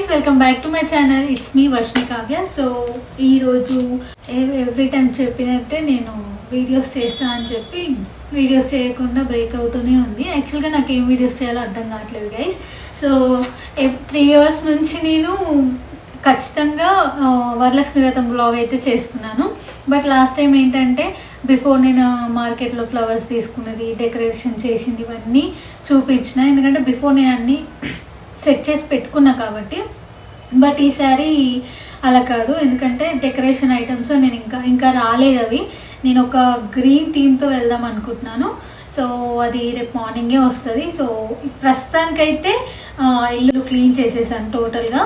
Guys welcome back to my channel it's me Varshini Kavya so ఈరోజు every time చెప్పినట్టే నేను videos చేస్తా అని చెప్పి వీడియోస్ చేయకుండా బ్రేక్ అవుతూనే ఉంది. యాక్చువల్గా నాకు ఏం వీడియోస్ చేయాలో అర్థం కావట్లేదు గైస్ సో త్రీ ఇయర్స్ నుంచి నేను ఖచ్చితంగా వరలక్ష్మి వ్రతం బ్లాగ్ అయితే చేస్తున్నాను. బట్ లాస్ట్ టైం ఏంటంటే బిఫోర్ నేను మార్కెట్లో ఫ్లవర్స్ తీసుకున్నది డెకరేషన్ చేసింది ఇవన్నీ చూపించిన. ఎందుకంటే బిఫోర్ నేను అన్నీ సెట్ చేసి పెట్టుకున్నా కాబట్టి. బట్ ఈసారి అలా కాదు. ఎందుకంటే డెకరేషన్ ఐటమ్స్ నేను ఇంకా ఇంకా రాలేదు అవి. నేను ఒక గ్రీన్ థీమ్తో వెళ్దాం అనుకుంటున్నాను. సో అది రేపు మార్నింగే వస్తుంది. సో ప్రస్తుతానికైతే ఇల్లు క్లీన్ చేసేసాను టోటల్గా.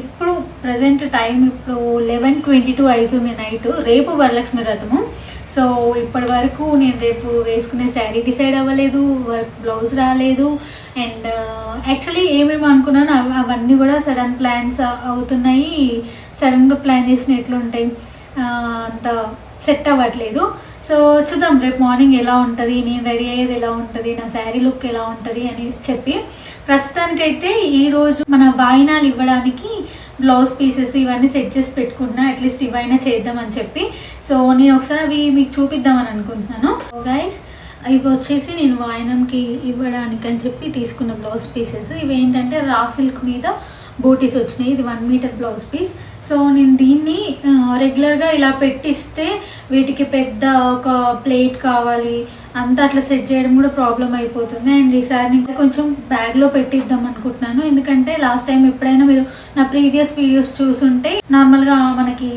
ఇప్పుడు ప్రజెంట్ టైం ఇప్పుడు లెవెన్ ట్వంటీ టూ అవుతుంది నైట్. రేపు వరలక్ష్మి వ్రతము. సో ఇప్పటి వరకు నేను రేపు వేసుకునే శారీ డిసైడ్ అవ్వలేదు వర్క్ బ్లౌజ్ రాలేదు అండ్ యాక్చువల్లీ ఏమేమి అనుకున్నాను అవన్నీ కూడా సడన్ ప్లాన్స్ అవుతున్నాయి. సడన్గా ప్లాన్ చేసిన ఎట్లుంటాయి అంత సెట్ అవ్వట్లేదు. సో చూద్దాం రేపు మార్నింగ్ ఎలా ఉంటుంది నేను రెడీ అయ్యేది ఎలా ఉంటుంది నా శారీ లుక్ ఎలా ఉంటుంది అని చెప్పి. ప్రస్తుతానికైతే ఈరోజు మన వాయినాలు ఇవ్వడానికి బ్లౌజ్ పీసెస్ ఇవన్నీ సెట్ చేసి పెట్టుకుంటున్నా. అట్లీస్ట్ ఇవైనా చేద్దామని చెప్పి. సో నేను ఒకసారి అవి మీకు చూపిద్దామని అనుకుంటున్నాను. గైస్ ఇవి వచ్చేసి నేను వాయనంకి ఇవ్వడానికి అని చెప్పి తీసుకున్న బ్లౌజ్ పీసెస్. ఇవి ఏంటంటే రా సిల్క్ మీద బూటీస్ వచ్చినాయి. ఇది one metre blouse piece. So నేను దీన్ని రెగ్యులర్గా ఇలా పెట్టిస్తే వీటికి పెద్ద ఒక ప్లేట్ కావాలి. అంతా అట్లా సెట్ చేయడం కూడా ప్రాబ్లం అయిపోతుంది. అండ్ ఈసారి నేను కొంచెం బ్యాగ్లో పెట్టిద్దాం అనుకుంటున్నాను. ఎందుకంటే లాస్ట్ టైం ఎప్పుడైనా మీరు నా ప్రీవియస్ వీడియోస్ చూసుంటే నార్మల్గా మనకి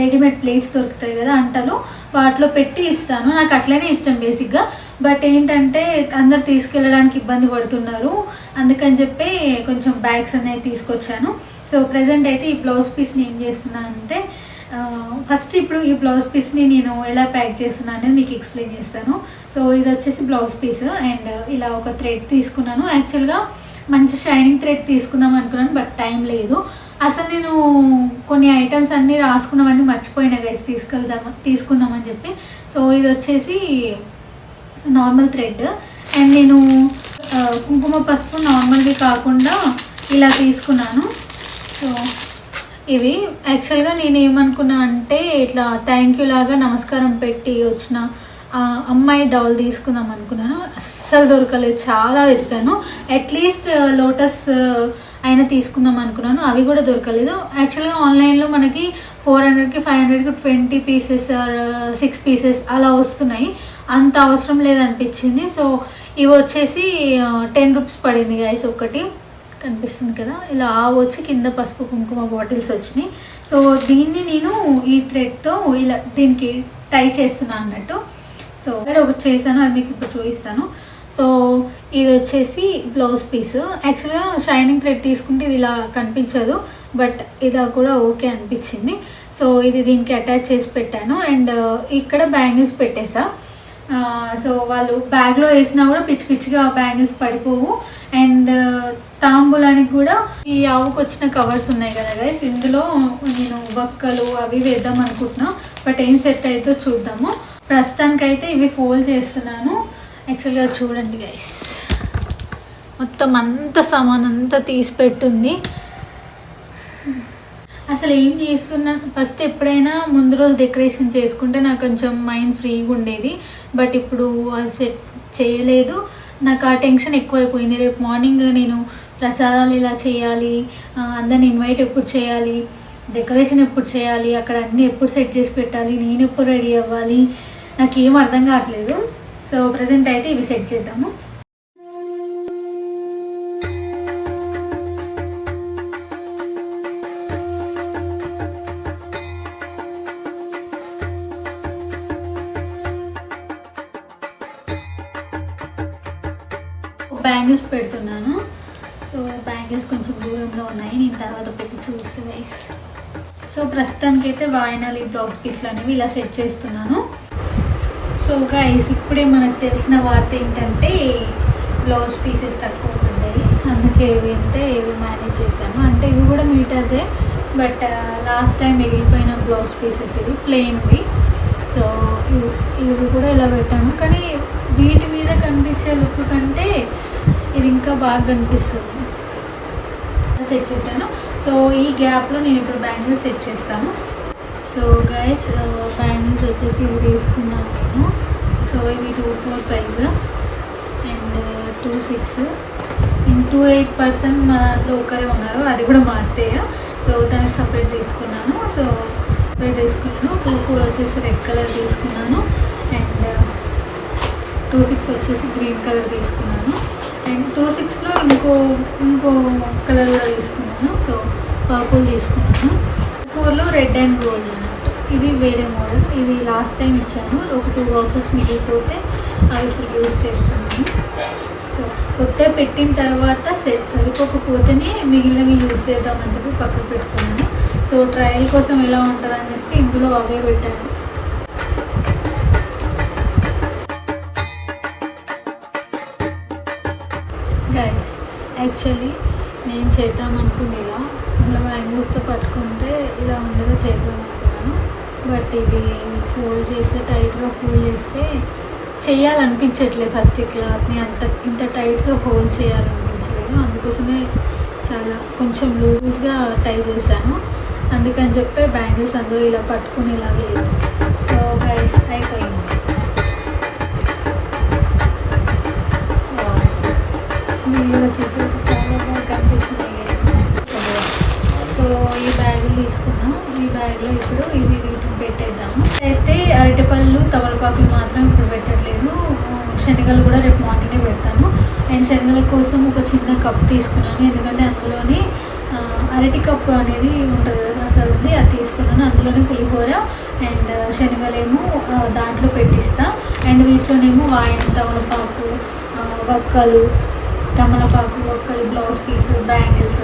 రెడీమేడ్ ప్లేట్స్ దొరుకుతాయి కదా అంటలు వాటిలో పెట్టి ఇస్తాను. నాకు అట్లనే ఇష్టం బేసిక్గా బట్ ఏంటంటే అందరు తీసుకెళ్ళడానికి ఇబ్బంది పడుతున్నారు. అందుకని చెప్పి కొంచెం బ్యాగ్స్ అనేవి తీసుకొచ్చాను. సో ప్రజెంట్ అయితే ఈ బ్లౌజ్ పీస్ని ఏం చేస్తున్నానంటే ఫస్ట్ ఇప్పుడు ఈ బ్లౌజ్ పీస్ని నేను ఎలా ప్యాక్ చేస్తున్నాను అనేది మీకు ఎక్స్ప్లెయిన్ చేస్తాను. సో ఇది వచ్చేసి బ్లౌజ్ పీస్ అండ్ ఇలా ఒక థ్రెడ్ తీసుకున్నాను. యాక్చువల్గా మంచి షైనింగ్ థ్రెడ్ తీసుకుందాం అనుకున్నాను బట్ టైం లేదు. అసలు నేను కొన్ని ఐటమ్స్ అన్నీ రాసుకున్నవన్నీ మర్చిపోయినా గైస్ తీసుకెళ్దాం తీసుకుందామని చెప్పి. సో ఇది వచ్చేసి నార్మల్ థ్రెడ్ అండ్ నేను కుంకుమ పసుపు నార్మల్వి కాకుండా ఇలా తీసుకున్నాను. సో ఇవి. యాక్చువల్గా నేను ఏమనుకున్నా అంటే ఇట్లా థ్యాంక్ యూ లాగా నమస్కారం పెట్టి వచ్చిన అమ్మాయి డౌల్ తీసుకుందాం అనుకున్నాను. అస్సలు దొరకలేదు. చాలా వెతికాను. అట్లీస్ట్ లోటస్ uh, uh, అయినా తీసుకుందాం అనుకున్నాను. అవి కూడా దొరకలేదు. యాక్చువల్గా ఆన్లైన్లో మనకి ఫోర్ హండ్రెడ్కి ఫైవ్ హండ్రెడ్కి twenty pieces or six pieces అలా వస్తున్నాయి. అంత అవసరం లేదనిపించింది. సో ఇవి వచ్చేసి uh, టెన్ రూపీస్ పడింది గైస్ ఒకటి. కనిపిస్తుంది కదా. ఇలా ఆవు వచ్చి కింద పసుపు కుంకుమ బాటిల్స్ వచ్చినాయి. సో దీన్ని నేను ఈ థ్రెడ్తో ఇలా దీనికి టై చేస్తున్నాను అన్నట్టు. సో ఒకటి చేశాను అది మీకు ఇప్పుడు చూపిస్తాను. సో ఇది వచ్చేసి బ్లౌజ్ పీస్ యాక్చువల్గా షైనింగ్ థ్రెడ్ తీసుకుంటే ఇది ఇలా కనిపించదు బట్ ఇది కూడా ఓకే అనిపించింది. సో ఇది దీనికి అటాచ్ చేసి పెట్టాను. అండ్ ఇక్కడ బ్యాంగిల్స్ పెట్టేసా. సో వాళ్ళు బ్యాగ్లో వేసినా కూడా పిచ్చి పిచ్చిగా బ్యాంగిల్స్ పడిపోవు. అండ్ తాంబూలానికి కూడా ఈ ఆవుకు వచ్చిన కవర్స్ ఉన్నాయి కదా గైస్ ఇందులో నేను బక్కలు అవి వేద్దాం అనుకుంటున్నా. బట్ ఏం సెట్ అయితే చూద్దాము. ప్రస్తుతానికైతే ఇవి ఫోల్డ్ చేస్తున్నాను. యాక్చువల్గా చూడండి గైస్ మొత్తం అంత సామాన్ అంతా తీసి పెట్టుంది. అసలు ఏం చేస్తున్నా? ఫస్ట్ ఎప్పుడైనా ముందు రోజు డెకరేషన్ చేసుకుంటే నాకు కొంచెం మైండ్ ఫ్రీగా ఉండేది. బట్ ఇప్పుడు అది సెట్ చేయలేదు. నాకు ఆ టెన్షన్ ఎక్కువైపోయింది. రేపు మార్నింగ్ నేను ప్రసాదాలు ఇలా చేయాలి అందరిని ఇన్వైట్ ఎప్పుడు చేయాలి డెకరేషన్ ఎప్పుడు చేయాలి అక్కడ అన్నీ ఎప్పుడు సెట్ చేసి పెట్టాలి నేను ఎప్పుడు రెడీ అవ్వాలి? నాకు ఏం అర్థం కావట్లేదు. సో ప్రజెంట్ అయితే ఇవి సెట్ చేద్దాము. సో ప్రస్తుతానికి అయితే వాయినాలు ఈ బ్లౌజ్ పీస్లు అనేవి ఇలా సెట్ చేస్తున్నాను. సో గైస్ ఇప్పుడే మనకు తెలిసిన వార్త ఏంటంటే బ్లౌజ్ పీసెస్ తక్కువ ఉంటాయి అందుకే ఇవి అంటే ఇవి మేనేజ్ చేశాను. అంటే ఇవి కూడా మీటర్దే బట్ లాస్ట్ టైం మిగిలిపోయిన బ్లౌజ్ పీసెస్ ఇవి ప్లెయిన్వి సో ఇవి ఇవి కూడా ఇలా పెట్టాను. కానీ వీటి మీద కనిపించే లుక్ కంటే ఇది ఇంకా బాగా కనిపిస్తుంది. సెట్ చేశాను. సో ఈ గ్యాప్లో నేను ఇప్పుడు బ్యాంగిల్స్ సెట్ చేస్తాను. సో గైస్ బ్యాంగిల్స్ వచ్చేసి ఇవి తీసుకున్నాను. సో ఇవి two four size and two six. Two eight percent మా దాంట్లో ఒకరే ఉన్నారు. అది కూడా మా అత్తయ్య. సో దానికి సపరేట్ తీసుకున్నాను. సో సపరేట్ తీసుకున్నాను. టూ ఫోర్ వచ్చేసి రెడ్ కలర్ తీసుకున్నాను. అండ్ టూ సిక్స్ వచ్చేసి గ్రీన్ కలర్ తీసుకున్నాను. టూ సిక్స్లో ఇంకో ఇంకో కలర్ కూడా తీసుకున్నాను. సో పర్పుల్ తీసుకున్నాను. ఫోర్లో రెడ్ అండ్ గోల్డ్ అన్నట్టు ఇది వేరే మోడల్. ఇది లాస్ట్ టైం ఇచ్చాను. ఒక టూ బాక్సెస్ మిగిలిపోతే అవి ఇప్పుడు యూస్ చేస్తున్నాను. సో కొత్త పెట్టిన తర్వాత సెట్ సరిపోకపోతేనే మిగిలినవి యూస్ చేద్దామని చెప్పి పక్కకు పెట్టుకున్నాను. సో ట్రయల్ కోసం ఎలా ఉంటుందని చెప్పి ఇందులో అవే పెట్టాను. గైస్ యాక్చువల్లీ నేను చేద్దాం అనుకుంది ఇలా ఇలా బ్యాంగిల్స్తో పట్టుకుంటే ఇలా ఉండగా చేద్దాం అనుకున్నాను. బట్ ఇవి ఫోల్డ్ చేస్తే టైట్గా ఫోల్డ్ చేస్తే చేయాలనిపించట్లేదు ఫస్ట్ ఈ క్లాత్ని అంత ఇంత టైట్గా హోల్డ్ చేయాలనిపించలేదు. అందుకోసమే చాలా కొంచెం లూజ్గా టై చేశాను. అందుకని చెప్పి బ్యాంగిల్స్ అందరూ ఇలా పట్టుకునేలాగా లేదు. సో గైస్ అయిపోయింది. వీడియోలో వచ్చేసరికి చాలా బాగా కనిపిస్తున్నాయి సో ఈ బ్యాగులు తీసుకున్నాం. ఈ బ్యాగ్లో ఇప్పుడు ఇవి వీటిని పెట్టేద్దాము. అయితే అరటిపళ్ళు తమలపాకులు మాత్రం ఇప్పుడు పెట్టట్లేదు. శనగలు కూడా రేపు మార్నింగే పెడతాను. అండ్ శనగల కోసం ఒక చిన్న కప్ తీసుకున్నాను. ఎందుకంటే అందులోనే అరటి కప్పు అనేది ఉంటుంది కదా మసాలా ఉంది. అది తీసుకున్నాను. అందులోనే పులిహోర అండ్ శనగలేమో దాంట్లో పెట్టిస్తా. అండ్ వీటిలోనేమో వాయనం తమలపాకు వక్కలు తమలపాకు ఒకరు బ్లౌజ్ పీస్ బ్యాంగిల్స్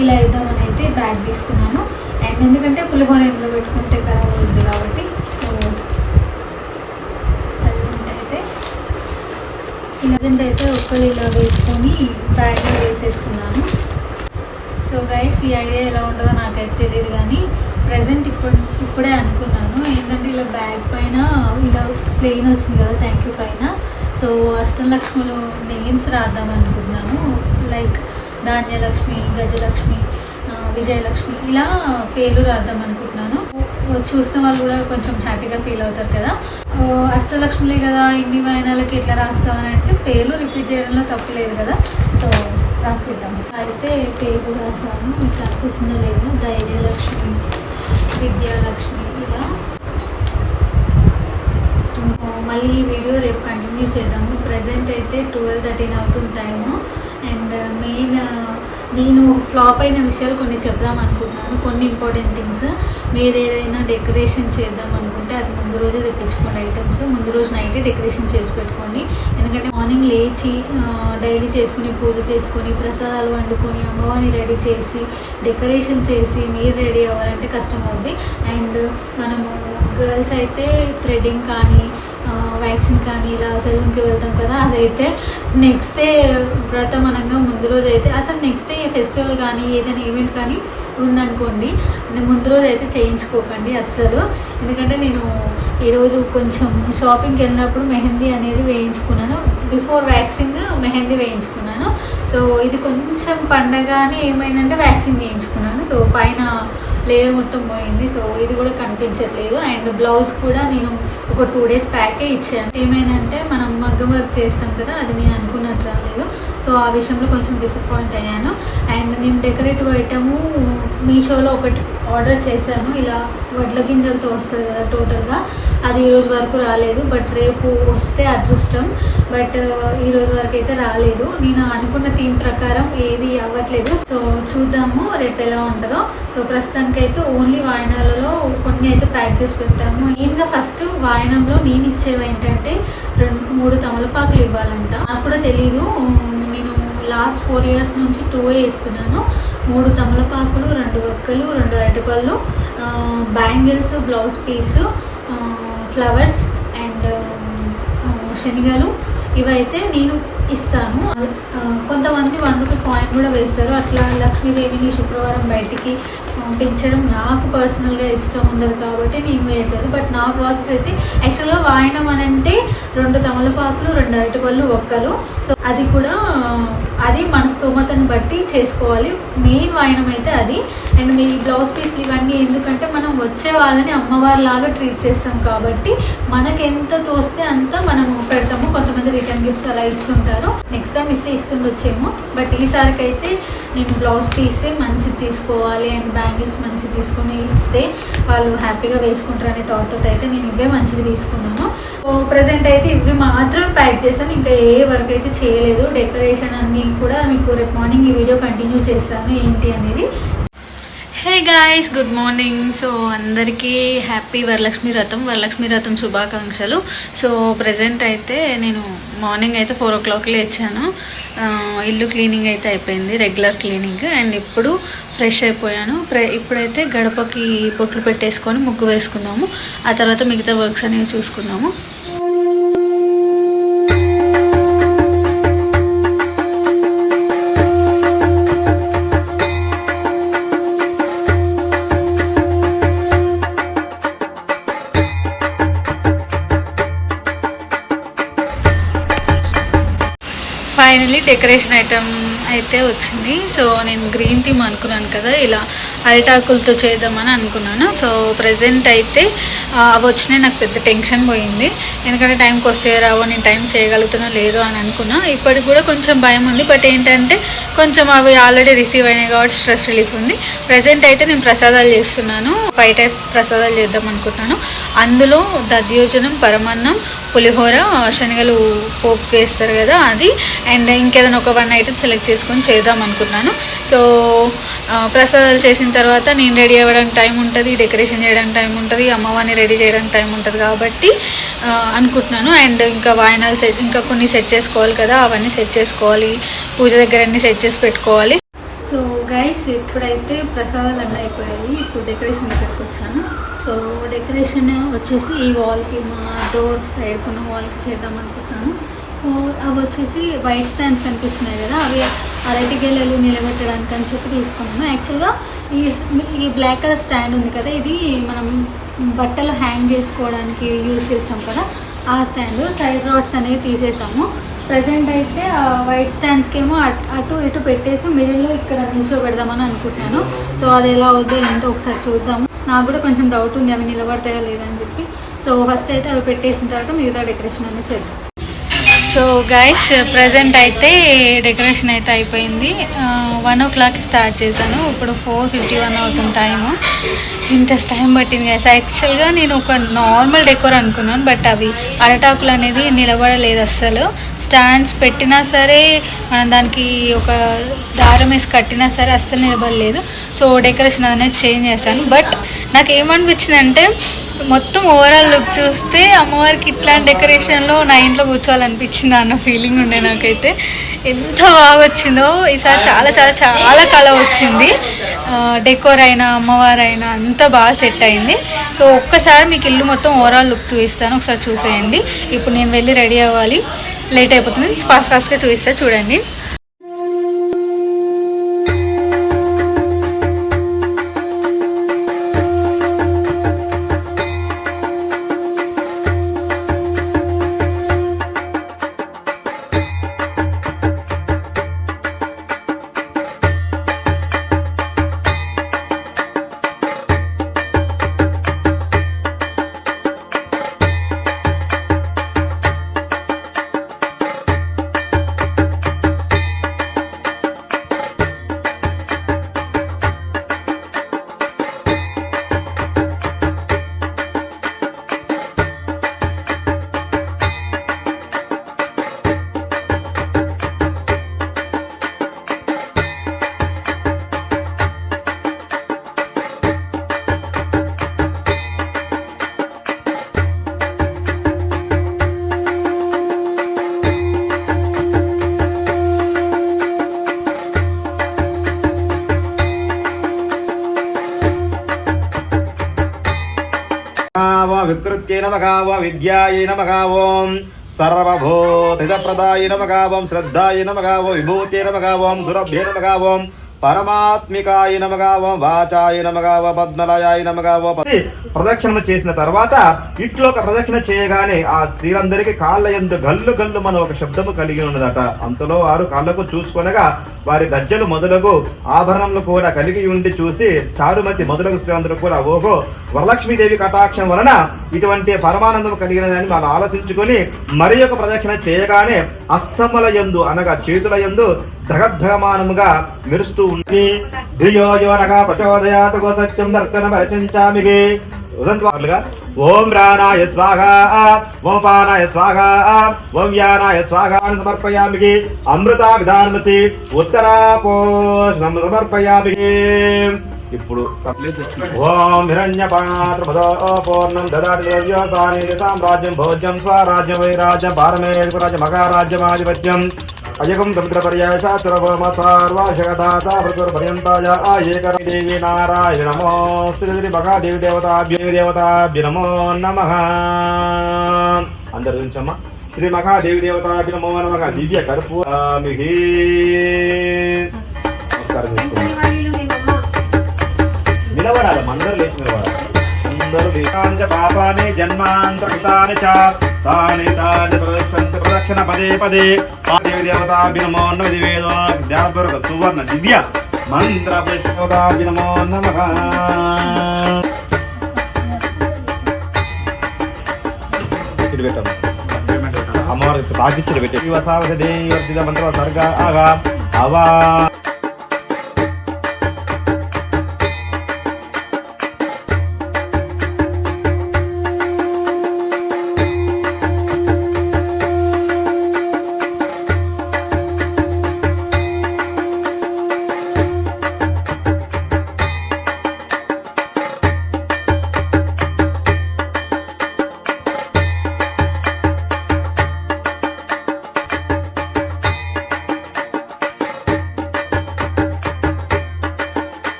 ఇలా ఇద్దామని అయితే బ్యాగ్ తీసుకున్నాను. అండ్ ఎందుకంటే పులిహోర ఇందులో పెట్టుకుంటే ఖరాబ్ అవుతుంది కాబట్టి సో ప్రజెంట్ అయితే ప్రజెంట్ అయితే ఒకరు ఇలా వేసుకొని బ్యాగ్లో వేసేస్తున్నాను. సో గైస్ ఈ ఐడియా ఎలా ఉంటుందో నాకైతే తెలియదు కానీ ప్రజెంట్ ఇప్పుడు ఇప్పుడే అనుకున్నాను. ఏంటంటే ఇలా బ్యాగ్ పైన ఇలా ప్లెయిన్ వచ్చింది కదా థ్యాంక్ యూ పైన. సో అష్టలక్ష్ములు నేమ్స్ రాద్దాం అనుకుంటున్నాను. లైక్ ధాన్యలక్ష్మి గజలక్ష్మి విజయలక్ష్మి ఇలా పేర్లు రాద్దాం అనుకుంటున్నాను. చూసిన వాళ్ళు కూడా కొంచెం హ్యాపీగా ఫీల్ అవుతారు కదా. అష్టలక్ష్ములే కదా ఇన్ని వాయనాలకి ఎట్లా రాస్తామని అంటే పేర్లు రిపీట్ చేయడంలో తప్పులేదు కదా. సో రాసిద్దాం. అయితే పేరు రాసాను మీకు అనిపిస్తుందో లేదు ధైర్యలక్ష్మి విద్యాలక్ష్మి ఇలా ఆ, మళ్ళీ ఈ వీడియో రేపు కంటిన్యూ చేద్దాము. ప్రజెంట్ అయితే ట్వెల్వ్ థర్టీన్ అవుతుంది టైము అండ్ మెయిన్ నేను ఫ్లాప్ అయిన విషయాలు కొన్ని చెప్దాం అనుకుంటున్నాను. కొన్ని ఇంపార్టెంట్ థింగ్స్ మీరు ఏదైనా డెకరేషన్ చేద్దాం అనుకుంటే అది ముందు రోజే తెప్పించుకోండి ఐటమ్స్ ముందు రోజు నైటే డెకరేషన్ చేసి పెట్టుకోండి. ఎందుకంటే మార్నింగ్ లేచి డైలీ చేసుకుని పూజ చేసుకొని ప్రసాదాలు వండుకొని అమ్మవారిని రెడీ చేసి డెకరేషన్ చేసి మీరు రెడీ అవ్వాలంటే కష్టం అవుద్ది. అండ్ మనము గర్ల్స్ అయితే థ్రెడ్డింగ్ కానీ వ్యాక్సిన్ కానీ ఇలా సెలూన్కి వెళ్తాం కదా అదైతే నెక్స్ట్ డే వ్రతం అనగా ముందు రోజు అయితే అసలు నెక్స్ట్ డే ఫెస్టివల్ కానీ ఏదైనా ఈవెంట్ కానీ ఉందనుకోండి ముందు రోజు అయితే చేయించుకోకండి అస్సలు. ఎందుకంటే నేను ఈరోజు కొంచెం షాపింగ్కి వెళ్ళినప్పుడు మెహందీ అనేది వేయించుకున్నాను. బిఫోర్ వ్యాక్సిన్ మెహందీ వేయించుకున్నాను. సో ఇది కొంచెం పండగానే ఏమైందంటే వ్యాక్సిన్ చేయించుకున్నాను. సో పైన లేయర్ మొత్తం పోయింది. సో ఇది కూడా కనిపించట్లేదు. అండ్ బ్లౌజ్ కూడా నేను ఒక టూ డేస్ ప్యాకే ఇచ్చాను. ఏమైందంటే మనం మగ్గం వర్క్ చేస్తాం కదా అది నేను అనుకున్నట్టు రాలేదు. సో ఆ విషయంలో కొంచెం డిసప్పాయింట్ అయ్యాను. అండ్ నేను డెకరేటివ్ ఐటము మీషోలో ఒకటి ఆర్డర్ చేశాను. ఇలా వడ్ల గింజలతో వస్తుంది కదా టోటల్గా అది ఈరోజు వరకు రాలేదు. బట్ రేపు వస్తే అదృష్టం. బట్ ఈరోజు వరకు అయితే రాలేదు. నేను అనుకున్న థీమ్ ప్రకారం ఏది అవ్వట్లేదు. సో చూద్దాము రేపు ఎలా ఉంటుందో. సో ప్రస్తుతానికైతే ఓన్లీ వాయనాలలో కొన్ని అయితే ప్యాక్ చేసి పెట్టాము. మెయిన్గా ఫస్ట్ వాయనంలో నేను ఇచ్చేవి ఏంటంటే రెండు మూడు తమలపాకులు ఇవ్వాలంట. నాకు కూడా తెలీదు. లాస్ట్ ఫోర్ ఇయర్స్ నుంచి టూ ఇస్తున్నాను. మూడు తమలపాకులు రెండు వక్కలు రెండు అరటిపళ్ళు bangles blouse piece flowers and శనగలు. ఇవైతే నేను ఇస్తాను. కొంతమంది వన్ రూపీ కాయిన్ కూడా వేస్తారు. అట్లా లక్ష్మీదేవిని శుక్రవారం బయటికి పంపించడం నాకు పర్సనల్గా ఇష్టం ఉండదు కాబట్టి నేను వేయట్లేదు. బట్ నా ప్రాసెస్ అయితే యాక్చువల్గా వాయనం అని అంటే రెండు తమలపాకులు రెండు అరటిపళ్ళు ఒక్కలు. సో అది కూడా అది మన స్తోమతను బట్టి చేసుకోవాలి. మెయిన్ వాయనం అయితే అది. అండ్ మీ బ్లౌజ్ పీస్లు ఇవన్నీ ఎందుకంటే మనం వచ్చే వాళ్ళని అమ్మవారి లాగా ట్రీట్ చేస్తాం కాబట్టి మనకి ఎంత తోస్తే అంత మనము పెడతాము. కొంతమంది రిటర్న్ గిఫ్ట్స్ అలా ఇస్తుంటారు. నెక్స్ట్ టైం ఇస్తే ఇస్తుండొచ్చేమో. బట్ ఈసారికి అయితే నేను బ్లౌజ్ పీసే మంచిది తీసుకోవాలి అండ్ బ్యాంగిల్స్ మంచి తీసుకొని ఇస్తే వాళ్ళు హ్యాపీగా వేసుకుంటారు అనే థాట్ అయితే నేను ఇవే మంచిగా తీసుకున్నాను. ప్రజెంట్ అయితే ఇవి మాత్రమే ప్యాక్ చేశాను. ఇంకా ఏ వర్క్ అయితే చేయలేదు. డెకరేషన్ అన్నీ కూడా మీకు రేపు మార్నింగ్ ఈ వీడియో కంటిన్యూ చేస్తాను. ఏంటి అనేది hey guys good morning so అందరికీ హ్యాపీ వరలక్ష్మి వ్రతం వరలక్ష్మి వ్రతం శుభాకాంక్షలు. సో ప్రజెంట్ అయితే నేను మార్నింగ్ అయితే ఫోర్ ఓ క్లాక్ వచ్చాను ఇల్లు క్లీనింగ్ అయితే అయిపోయింది రెగ్యులర్ క్లీనింగ్ అండ్ ఇప్పుడు ఫ్రెష్ అయిపోయాను. ప్ర- ఇప్పుడైతే గడపకి పొట్లు పెట్టేసుకొని ముగ్గు వేసుకుందాము. ఆ తర్వాత మిగతా వర్క్స్ అనేవి చూసుకుందాము. వచ్చింది డెకరేషన్ ఐటమ్ అయితే వచ్చింది. సో నేను గ్రీన్ థీమ్ అనుకున్నాను కదా ఇలా అరిటాకులతో చేద్దామని అనుకున్నాను. సో ప్రజెంట్ అయితే అవి వచ్చినాయి. నాకు పెద్ద టెన్షన్ పోయింది. ఎందుకంటే టైంకి వస్తే రావో నేను టైం చేయగలుగుతున్నా లేదో అని అనుకున్నా. ఇప్పటికి కూడా కొంచెం భయం ఉంది. బట్ ఏంటంటే కొంచెం అవి ఆల్రెడీ రిసీవ్ అయినాయి కాబట్టి స్ట్రెస్ రిలీఫ్ ఉంది. ప్రజెంట్ అయితే నేను ప్రసాదాలు చేస్తున్నాను. ఫైవ్ టైప్ ప్రసాదాలు చేద్దాం అనుకుంటున్నాను. అందులో దద్యోజనం పరమాన్నం పులిహోర శనగలు పోపు వేస్తారు కదా అది. అండ్ ఇంకేదైనా ఒక వన్ ఐటమ్ సెలెక్ట్ చేసుకొని చేద్దాం అనుకున్నాను. సో ప్రసాదాలు చేసిన తర్వాత నేను రెడీ అవ్వడానికి టైం ఉంటుంది డెకరేషన్ చేయడానికి టైం ఉంటుంది అమ్మవారిని రెడీ చేయడానికి టైం ఉంటుంది కాబట్టి అనుకుంటున్నాను. అండ్ ఇంకా వాయనాలు సెట్ ఇంకా కొన్ని సెట్ చేసుకోవాలి కదా అవన్నీ సెట్ చేసుకోవాలి. పూజ దగ్గర అన్ని సెట్ చేసి పెట్టుకోవాలి. సో గైస్ ఇప్పుడైతే ప్రసాదాలు అన్నీ అయిపోయాయి. ఇప్పుడు డెకరేషన్ దగ్గరికి వచ్చాను. సో డెకరేషన్ వచ్చేసి ఈ వాల్కి మా డోర్ సైడ్ ఉన్న వాల్కి చేద్దాం అనుకుంటున్నాను. సో అవి వచ్చేసి వైట్ స్టాండ్స్ కనిపిస్తున్నాయి కదా అవి అరటి గెలలు నిలబెట్టడానికి అని చెప్పి తీసుకున్నాను. యాక్చువల్గా ఈ ఈ బ్లాక్ కలర్ స్టాండ్ ఉంది కదా ఇది మనం బట్టలు హ్యాంగ్ చేసుకోవడానికి యూజ్ చేస్తాం కదా ఆ స్టాండ్ సైడ్ రాడ్స్ అనేవి తీసేసాము. ప్రజెంట్ అయితే వైట్ స్టాండ్స్కి ఏమో అటు ఇటు పెట్టేసి మిడిల్లో ఇక్కడ నిల్చోబెడదామని అనుకుంటున్నాను. సో అది ఎలా అవుద్దో ఏంటో ఒకసారి చూద్దాము. నాకు కూడా కొంచెం డౌట్ ఉంది అవి నిలబడతాయా లేదని చెప్పి. సో ఫస్ట్ అయితే అవి పెట్టేసిన తర్వాత మిగతా డెకరేషన్ అనేది చేద్దాం. సో గైస్ ప్రజెంట్ అయితే డెకరేషన్ అయితే అయిపోయింది. వన్ ఓ క్లాక్ స్టార్ట్ చేశాను. ఇప్పుడు ఫోర్ ఫిఫ్టీ వన్ అవుతుంది టైము ఇంత టైం పట్టింది గైస్ యాక్చువల్గా నేను ఒక నార్మల్ డెకోర్ అనుకున్నాను బట్ అవి అరటాకులు అనేది నిలబడలేదు అస్సలు. స్టాండ్స్ పెట్టినా సరే మనం దానికి ఒక దారం వేసి కట్టినా సరే అస్సలు నిలబడలేదు. సో డెకరేషన్ అనేది చేంజ్ చేశాను. బట్ నాకు ఏమనిపించింది అంటే మొత్తం ఓవరాల్ లుక్ చూస్తే అమ్మవారికి ఇట్లాంటి డెకరేషన్లో నా ఇంట్లో కూర్చోవాలనిపించింది అన్న ఫీలింగ్ ఉండే నాకైతే. ఎంత బాగా వచ్చిందో ఈసారి చాలా చాలా చాలా కళ వచ్చింది. డెకోర్ అయినా అమ్మవారు అయినా అంత బాగా సెట్ అయింది. సో ఒక్కసారి మీకు ఇల్లు మొత్తం ఓవరాల్ లుక్ చూపిస్తాను. ఒకసారి చూసేయండి. ఇప్పుడు నేను వెళ్ళి రెడీ అవ్వాలి. లేట్ అయిపోతుంది. ఫాస్ట్ ఫాస్ట్గా చూపిస్తా. చూడండి. వికృత్యై విద్యాయ వ విద్యాయై ప్రదాయ నమగావం శ్రద్ధాయ నమః ఓం విభూతే నమః ఓం సురభ్యే నమః పరమాత్మికాయ నమగా వాచాయ నమగా పద్మలయాయ నమగా ప్రదక్షిణ చేసిన తర్వాత ఇట్లో ఒక ప్రదక్షిణ చేయగానే ఆ స్త్రీలందరికీ కాళ్ళ ఎందు గల్లు గల్లు మన ఒక శబ్దము కలిగి ఉన్నదట. అంతలో వారు కాళ్ళకు చూసుకొనగా వారి గజ్జలు మొదలగు ఆభరణములు కూడా కలిగి ఉండి చూసి చారుమతి మొదలగు స్త్రీలందరూ కూడా ఓహో వరలక్ష్మీదేవి కటాక్షం వలన ఇటువంటి పరమానందం కలిగినదని వాళ్ళు ఆలోచించుకొని మరి ఒక ప్రదక్షిణ చేయగానే అస్తముల యందు అనగా చేతుల యందు ధగద్ధమానముగా మెరుస్తూ ఉంది ధియో ప్రచోదయాత గో సత్యం దర్శన పరిచించామిగి ఓం రాణాయ స్వాహ ఓం పానాయ స్వాహ ఓం యానాయ స్వాహాన్ని అని సమర్పయామికి. అమృత విధానమసి ఉత్తరాపోషణం సమర్పయామి ఇప్పుడు ఓం హిరణ్య పాత్రమదో పూర్ణం సామ్రాజ్యం భోజ్యం స్వరాజ్యం వైరాజ్యం పారమేశ్వరాజ్యం మహారాజ్యమాధిపత్యం. అయకం సముద్ర పర్యాసార్వమ దేవి నారాయణ నమో శ్రీ మహాదేవి దేవతాభ్య దేవతాభ్య నమో నమ. అందరు గురించమ్మా శ్రీ మహాదేవి దేవతాభ్య నమో నమ. దివ్య కర్పూరామిహి. నమస్కారం చేసుకోండి నిలబడాలి అందరూ లేచి నిలబడాలి. అందరూ లేచాంచ పాపాని జన్మాంతరితాని చ తాని తాని ప్రదక్షంత ప్రదక్షిణ పదే పదే. దేవి దేవతాభినమో నమ దివేదో ధ్యానపూర్వక సువర్ణ దివ్య మంత్ర పుష్పదాభినమో నమ. ఇది పెట్టాము తాకిచ్చుడు పెట్టి వర్ధిత మంత్ర సర్గ ఆగా అవా.